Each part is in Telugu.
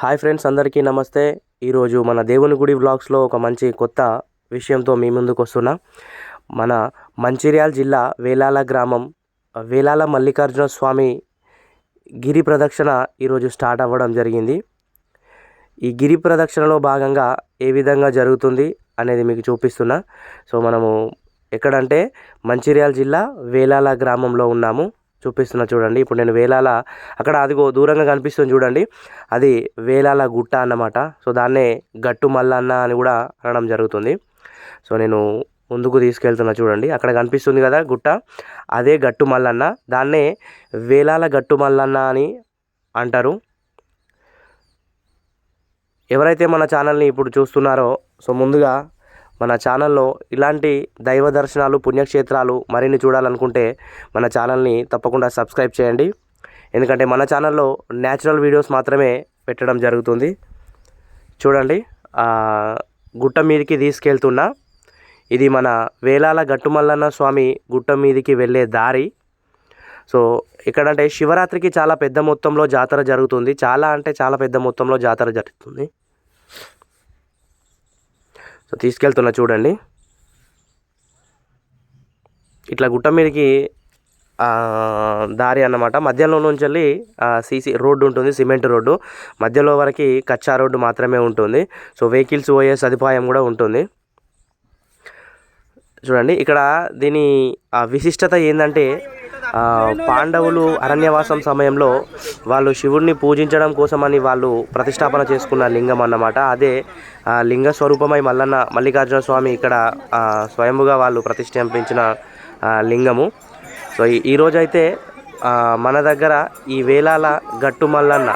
హాయ్ ఫ్రెండ్స్ అందరికీ నమస్తే. ఈరోజు మన దేవుని గుడి వ్లాగ్స్లో ఒక మంచి కొత్త విషయంతో మీ ముందుకు వస్తున్నా. మన మంచిర్యాల జిల్లా వేలాల గ్రామం వేలాల మల్లికార్జున స్వామి గిరి ప్రదక్షిణ ఈరోజు స్టార్ట్ అవ్వడం జరిగింది. ఈ గిరి ప్రదక్షిణలో భాగంగా ఏ విధంగా జరుగుతుంది అనేది మీకు చూపిస్తున్నా. సో మనము ఎక్కడంటే మంచిర్యాల జిల్లా వేలాల గ్రామంలో ఉన్నాము. చూపిస్తున్నా చూడండి. ఇప్పుడు నేను వేలాల అక్కడ అదిగో దూరంగా కనిపిస్తుంది చూడండి. అది వేలాల గుట్ట అన్నమాట. సో దాన్నే గట్టు మల్లన్న అని కూడా అనడం జరుగుతుంది. సో నేను ముందుకు తీసుకెళ్తున్నా చూడండి. అక్కడ కనిపిస్తుంది కదా గుట్ట. అదే గట్టు మల్లన్న. దాన్నే వేలాల గట్టు మల్లన్న అని అంటారు. ఎవరైతే మన ఛానల్ని ఇప్పుడు చూస్తున్నారో సో ముందుగా మన ఛానల్లో ఇలాంటి దైవ దర్శనాలు పుణ్యక్షేత్రాలు మరిన్ని చూడాలనుకుంటే మన ఛానల్ని తప్పకుండా సబ్స్క్రైబ్ చేయండి. ఎందుకంటే మన ఛానల్లో న్యాచురల్ వీడియోస్ మాత్రమే పెట్టడం జరుగుతుంది. చూడండి గుట్ట మీదకి తీసుకెళ్తున్నా ఇది మన వేలాల గట్టుమల్లన్న స్వామి గుట్ట మీదకి వెళ్ళే దారి. సో ఎక్కడంటే శివరాత్రికి చాలా పెద్ద మొత్తంలో జాతర జరుగుతుంది. చాలా అంటే చాలా పెద్ద మొత్తంలో జాతర జరుగుతుంది. సో తీసుకెళ్తున్నా చూడండి. ఇట్లా గుట్ట మీదకి దారి అన్నమాట. మధ్యలో నుంచి వెళ్ళి సీసీ రోడ్డు ఉంటుంది సిమెంట్ రోడ్డు. మధ్యలో వరకు కచ్చా రోడ్డు మాత్రమే ఉంటుంది. సో వెహికల్స్ పోయే సదుపాయం కూడా ఉంటుంది. చూడండి ఇక్కడ దీని విశిష్టత ఏంటంటే పాండవులు అరణ్యవాసం సమయంలో వాళ్ళు శివుడిని పూజించడం కోసమని వాళ్ళు ప్రతిష్టాపన చేసుకున్న లింగం అన్నమాట. అదే లింగ స్వరూపమై మల్లన్న మల్లికార్జున స్వామి ఇక్కడ స్వయంగా వాళ్ళు ప్రతిష్టంపించిన లింగము. సో ఈ- ఈరోజైతే మన దగ్గర ఈ వేలాల గట్టు మల్లన్న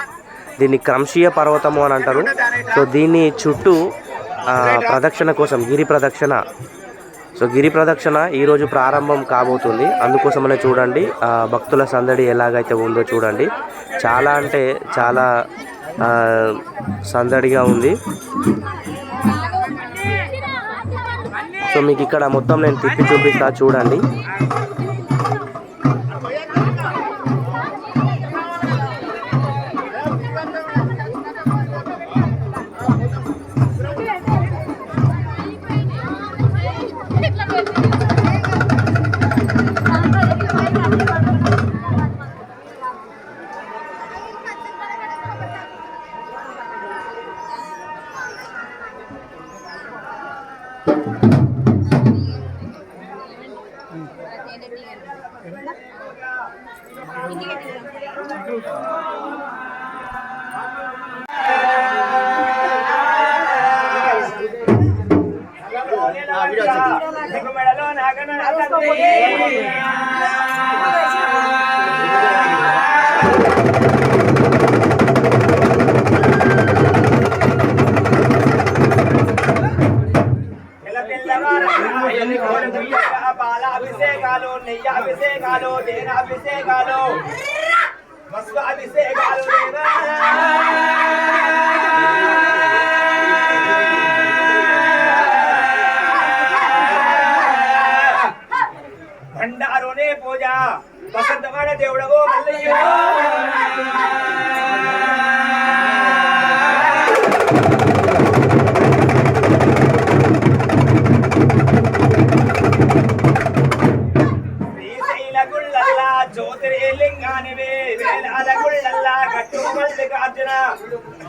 దీన్ని క్రంశీయ పర్వతము అని అంటారు. సో దీన్ని చుట్టూ ప్రదక్షిణ కోసం గిరి ప్రదక్షిణ సో గిరి ప్రదక్షిణ ఈరోజు ప్రారంభం కాబోతుంది. అందుకోసమనే చూడండి భక్తుల సందడి ఎలాగైతే ఉందో చూడండి. చాలా అంటే చాలా సందడిగా ఉంది. సో మీకు ఇక్కడ మొత్తం నేను తిప్పి చూపిస్తా చూడండి. పాలాభిషేకాలు నెయ్యి అభిషేకాలు తేనె అభిషేకాలు మస్తు అభిషేకాలు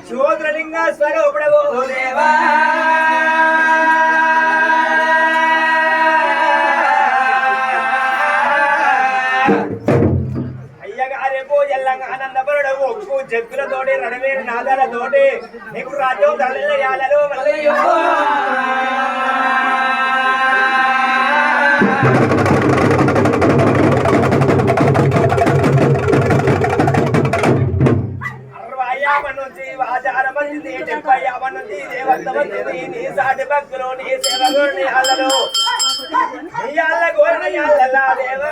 జ్యోతిర్లింగ స్వరూపుడవో దేవా. అయ్యగారి పూజల్లంగా ఆనందపరుడు ఒక్కు జగ్గులతోటి రణవేరు నాదాలతోటి నీకు రాజ్యం తల్లియాలలో మల్లయ్యో అరవయ్యామ ఆచారం వచ్చింది నీ సాటి భక్తులు నీ నీ అల్లలు. నీ అల్ల గోరణ అల్లలా దేవా.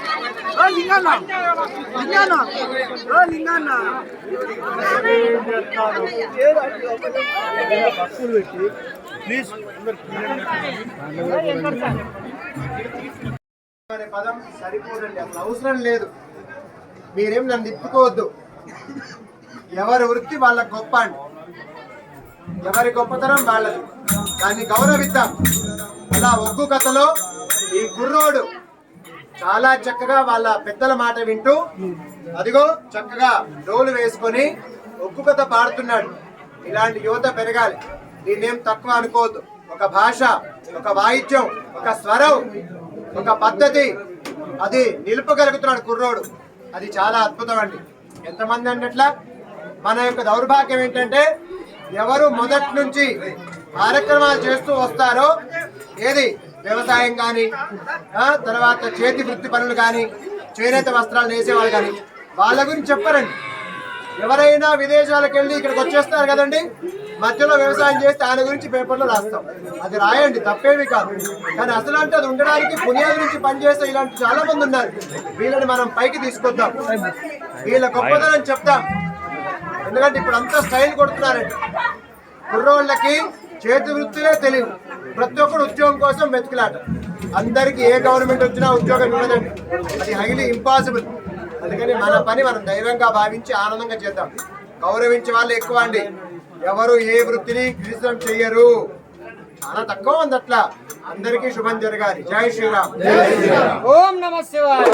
అనే పదం సరిపోదండి. అసలు అవసరం లేదు. మీరేం నన్ను తిప్పుకోవద్దు. ఎవరి వృత్తి వాళ్ళ గొప్ప అండి. ఎవరి గొప్పతనం వాళ్ళది. దాన్ని గౌరవిద్దాం. అలా ఒగ్గు కథలో ఈ గుర్రోడు చాలా చక్కగా వాళ్ళ పెద్దల మాట వింటూ అదిగో చక్కగా డోలు వేసుకొని ఒగ్గు కథ పాడుతున్నాడు. ఇలాంటి యువత పెరగాలి. దీన్నేం తక్కువ అనుకోవద్దు. ఒక భాష ఒక వాయిద్యం ఒక స్వరం ఒక పద్ధతి అది నిలుపగలుగుతున్నాడు కుర్రోడు. అది చాలా అద్భుతం అండి. ఎంతమంది అన్నట్ల మన యొక్క దౌర్భాగ్యం ఏంటంటే ఎవరు మొదటి నుంచి కార్యక్రమాలు చేస్తూ వస్తారో ఏది వ్యవసాయం కానీ తర్వాత చేతి వృత్తి పనులు కానీ చేనేత వస్త్రాలు నేసేవాళ్ళు కానీ వాళ్ళ గురించి చెప్పారండి. ఎవరైనా విదేశాలకు వెళ్ళి ఇక్కడికి వచ్చేస్తారు కదండి మధ్యలో వ్యవసాయం చేస్తే ఆయన గురించి పేపర్లో రాస్తాం. అది రాయండి తప్పేమి కాదు. కానీ అసలు అంటే అది ఉండడానికి పునియాల నుంచి పనిచేస్తే ఇలాంటి చాలా మంది ఉన్నారు. వీళ్ళని మనం పైకి తీసుకొద్దాం. వీళ్ళ గొప్పదనం చెప్తాం. ఎందుకంటే ఇప్పుడు అంతా స్టైల్ కొడుతున్నారండి. కుర్రోళ్ళకి చేతి వృత్తులే తెలియదు ప్రతి ఒక్కరు ఉద్యోగం కోసం వెతుకులాట. అందరికీ ఏ గవర్నమెంట్ వచ్చినా ఉద్యోగం ఇవ్వదండి. అది హైలీ ఇంపాసిబుల్ అందుకని మన పని మనం ధైర్యంగా భావించి ఆనందంగా చేద్దాం. గౌరవించే వాళ్ళు ఎక్కువ అండి. ఎవరు ఏ వృత్తిని క్రితం చెయ్యరు. చాలా తక్కువ ఉంది అట్లా. అందరికీ శుభం జరగాలి. జై శ్రీరామ్. ఓం నమ శివాయ.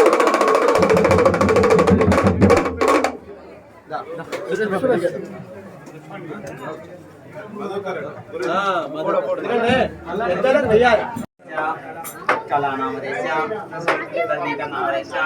कला नाम रेशा का नाम रेशा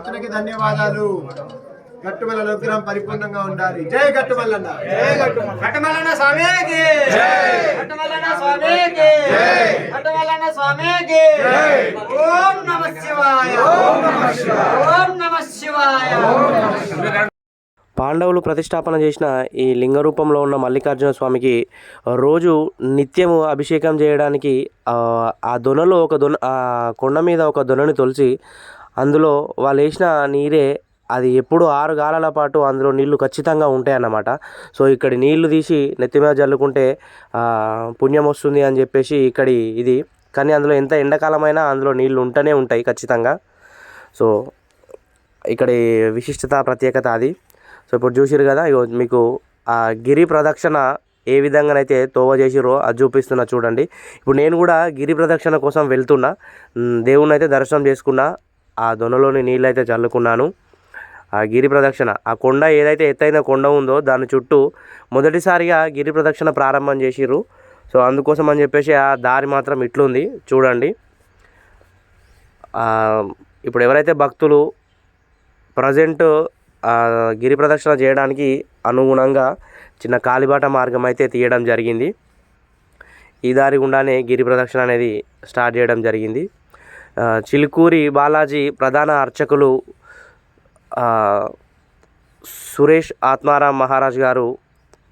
భక్తునికి ధన్యవాదాలు. గట్టుమల అనుగ్రహం పరిపూర్ణంగా ఉండాలి. జై గట్టుమల్లన్న. జై గట్టుమల్ల కట్టమల్లన్న స్వామికి. కట్టమల్లన్న స్వామికి. కట్టమల్లన్న స్వామికి. ఓం నమ శివాయ. ఓం నమ శివాయ. పాండవులు ప్రతిష్టాపన చేసిన ఈ లింగ రూపంలో ఉన్న మల్లికార్జున స్వామికి రోజు నిత్యము అభిషేకం చేయడానికి ఆ, ఆ దొనలో ఒక దొన ఆ కొండ మీద ఒక దొనని తొలిచి అందులో వాళ్ళు వేసిన నీరే అది ఎప్పుడు ఆరు గాలాల పాటు అందులో నీళ్ళు ఖచ్చితంగా ఉంటాయన్నమాట. సో ఇక్కడి నీళ్ళు తీసి నెత్తి మీద చల్లుకుంటే పుణ్యం వస్తుంది అని చెప్పేసి ఇక్కడి ఇది. కానీ అందులో ఎంత ఎండాకాలమైనా అందులో నీళ్ళు ఉంటూనే ఉంటాయి ఖచ్చితంగా. సో ఇక్కడి విశిష్టత ప్రత్యేకత అది. సో ఇప్పుడు చూసిరు కదా ఇగో మీకు ఆ గిరి ప్రదక్షిణ ఏ విధంగానైతే తోవ చేసిరో అది చూపిస్తున్నా చూడండి. ఇప్పుడు నేను కూడా గిరి ప్రదక్షిణ కోసం వెళ్తున్నా. దేవుణ్ణి అయితే దర్శనం చేసుకున్నా. ఆ దొనలోని నీళ్ళైతే చల్లుకున్నాను. ఆ గిరి ప్రదక్షిణ ఆ కొండ ఏదైతే ఎత్తైన కొండ ఉందో దాని చుట్టూ మొదటిసారిగా గిరి ప్రదక్షిణ ప్రారంభం చేసిర్రు. సో అందుకోసం అని చెప్పేసి ఆ దారి మాత్రం ఇట్లుంది. చూడండి. ఇప్పుడు ఎవరైతే భక్తులు ప్రజెంట్ గిరి ప్రదక్షిణ చేయడానికి అనుగుణంగా చిన్న కాలిబాట మార్గం అయితే తీయడం జరిగింది. ఈ దారి గుండానే గిరి ప్రదక్షిణ అనేది స్టార్ట్ చేయడం జరిగింది. చిలుకూరి బాలాజీ ప్రధాన అర్చకులు సురేష్ ఆత్మారాం మహారాజ్ గారు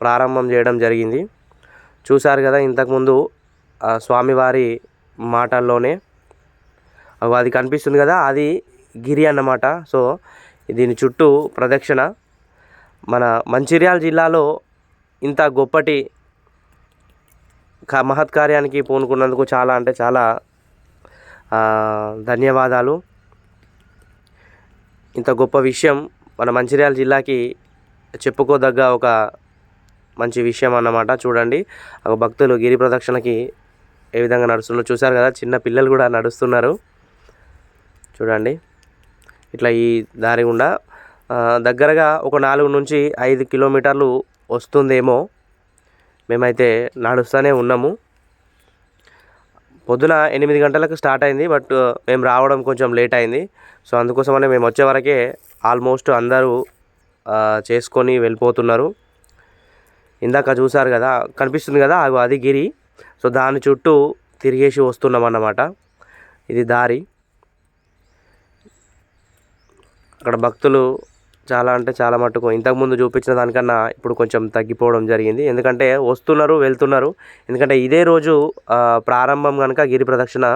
ప్రారంభం చేయడం జరిగింది. చూశారు కదా ఇంతకుముందు స్వామివారి మాటల్లోనే. అది కనిపిస్తుంది కదా అది గిరి అన్నమాట. సో దీని చుట్టూ ప్రదక్షిణ. మన మంచిర్యాల జిల్లాలో ఇంత గొప్పటి క- మహత్ కార్యానికి పూనుకున్నందుకు చాలా అంటే చాలా ధన్యవాదాలు. ఇంత గొప్ప విషయం మన మంచిర్యాల జిల్లాకి చెప్పుకోదగ్గ ఒక మంచి విషయం అన్నమాట. చూడండి ఒక భక్తులు గిరి ప్రదక్షిణకి ఏ విధంగా నడుస్తున్నారో చూశారు కదా చిన్న పిల్లలు కూడా నడుస్తున్నారు. చూడండి ఇట్లా ఈ దారి గుండా దగ్గరగా ఒక నాలుగు నుంచి ఐదు కిలోమీటర్లు వస్తుందేమో మేమైతే నడుస్తూనే ఉన్నాము. పొద్దున ఎనిమిది గంటలకు స్టార్ట్ అయింది బట్ uh, మేము రావడం కొంచెం లేట్ అయింది. సో అందుకోసమనే మేము వచ్చే వరకే ఆల్మోస్ట్ అందరూ uh, చేసుకొని వెళ్ళిపోతున్నారు. ఇందాక చూసారు కదా కనిపిస్తుంది కదా అగో అది గిరి. సో దాని చుట్టూ తిరిగేసి వస్తున్నాం అన్నమాట. ఇది దారి. అక్కడ భక్తులు చాలా అంటే చాలా మటుకు ఇంతకుముందు చూపించిన దానికన్నా ఇప్పుడు కొంచెం తగ్గిపోవడం జరిగింది. ఎందుకంటే వస్తున్నారు వెళ్తున్నారు. ఎందుకంటే ఇదే రోజు ప్రారంభం కనుక గిరి ప్రదక్షిణ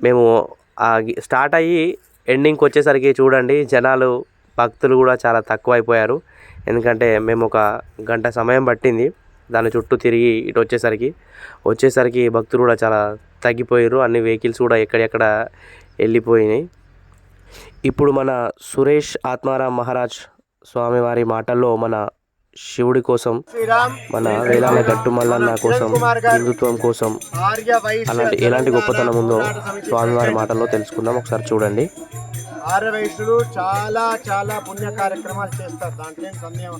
మేము స్టార్ట్ అయ్యి ఎండింగ్కి వచ్చేసరికి చూడండి జనాలు భక్తులు కూడా చాలా తక్కువైపోయారు. ఎందుకంటే మేము ఒక గంట సమయం పట్టింది దాని చుట్టూ తిరిగి ఇటు వచ్చేసరికి. వచ్చేసరికి భక్తులు కూడా చాలా తగ్గిపోయారు. అన్ని వెహికల్స్ కూడా ఎక్కడెక్కడ వెళ్ళిపోయినాయి. ఇప్పుడు మన సురేష్ ఆత్మారాం మహారాజ్ స్వామివారి మాటల్లో మన శివుడి కోసం మన వేలాల గట్టు మల్లన్న కోసం హిందుత్వం కోసం అలాంటి ఎలాంటి గొప్పతనం ఉందో స్వామివారి మాటల్లో తెలుసుకుందాం. ఒకసారి చూడండి. ఆర్య వైశ్యులు చాలా చాలా పుణ్య కార్యక్రమాలు చేస్తారు. దాంట్లో సందేహం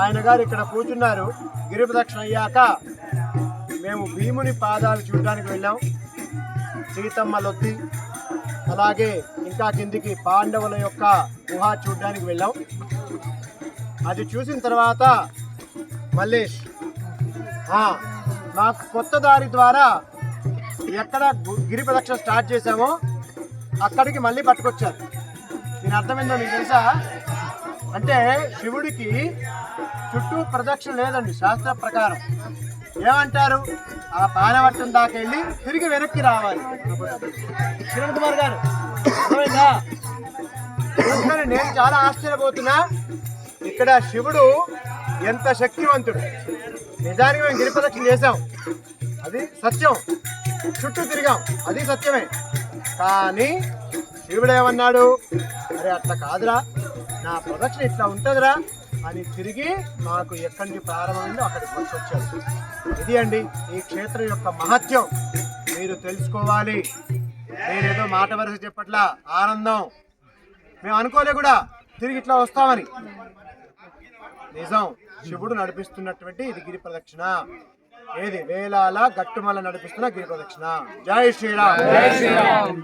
ఆయన గారు ఇక్కడ కూర్చున్నారు. గిరి ప్రదక్షిణ అయ్యాక మేము భీముని పాదాలు చూడడానికి వెళ్ళాం. సీతమ్మ లొద్ది అలాగే ఇంకా కిందికి పాండవుల యొక్క గుహ చూడడానికి వెళ్ళాం. అది చూసిన తర్వాత మల్లేష్ నాకు కొత్త దారి ద్వారా ఎక్కడ గు- గిరి ప్రదక్షిణ స్టార్ట్ చేశామో అక్కడికి మళ్ళీ పట్టుకొచ్చారు. దీని అర్థమైందో మీకు తెలుసా? అంటే శివుడికి చుట్టూ ప్రదక్షిణ లేదండి శాస్త్ర ప్రకారం. ఏమంటారు? ఆ పానవట్టం దాకా వెళ్ళి తిరిగి వెనక్కి రావాలి. కిరణ్ కుమార్ గారు నేను చాలా ఆశ్చర్యపోతున్నా. ఇక్కడ శివుడు ఎంత శక్తివంతుడు. నిజానికి మేము గిరిపదక్షిణ చేశాం. చేసాం అది సత్యం. చుట్టూ తిరిగాం. అది సత్యమే. కానీ శివుడు ఏమన్నాడు? అరే అట్లా కాదురా. నా ప్రదక్షిణ ఇట్లా ఉంటుందిరా. అని తిరిగి మాకు ఎక్కడి నుంచి ప్రారంభమైందో అక్కడికి వచ్చి వచ్చాడు ఇది అండి ఈ క్షేత్రం యొక్క మహత్యం. మీరు తెలుసుకోవాలి. నేనేదో మాట వరుస చెప్పట్లా ఆనందం. మేము అనుకోలే కూడా తిరిగి ఇట్లా వస్తామని. నిజం శివుడు నడిపిస్తున్నటువంటి ఇది గిరి ప్రదక్షిణ. ఏది? వేలాల గట్టుమల నడిపిస్తున్న గిరి ప్రదక్షిణ. జై జై శ్రీరామ్.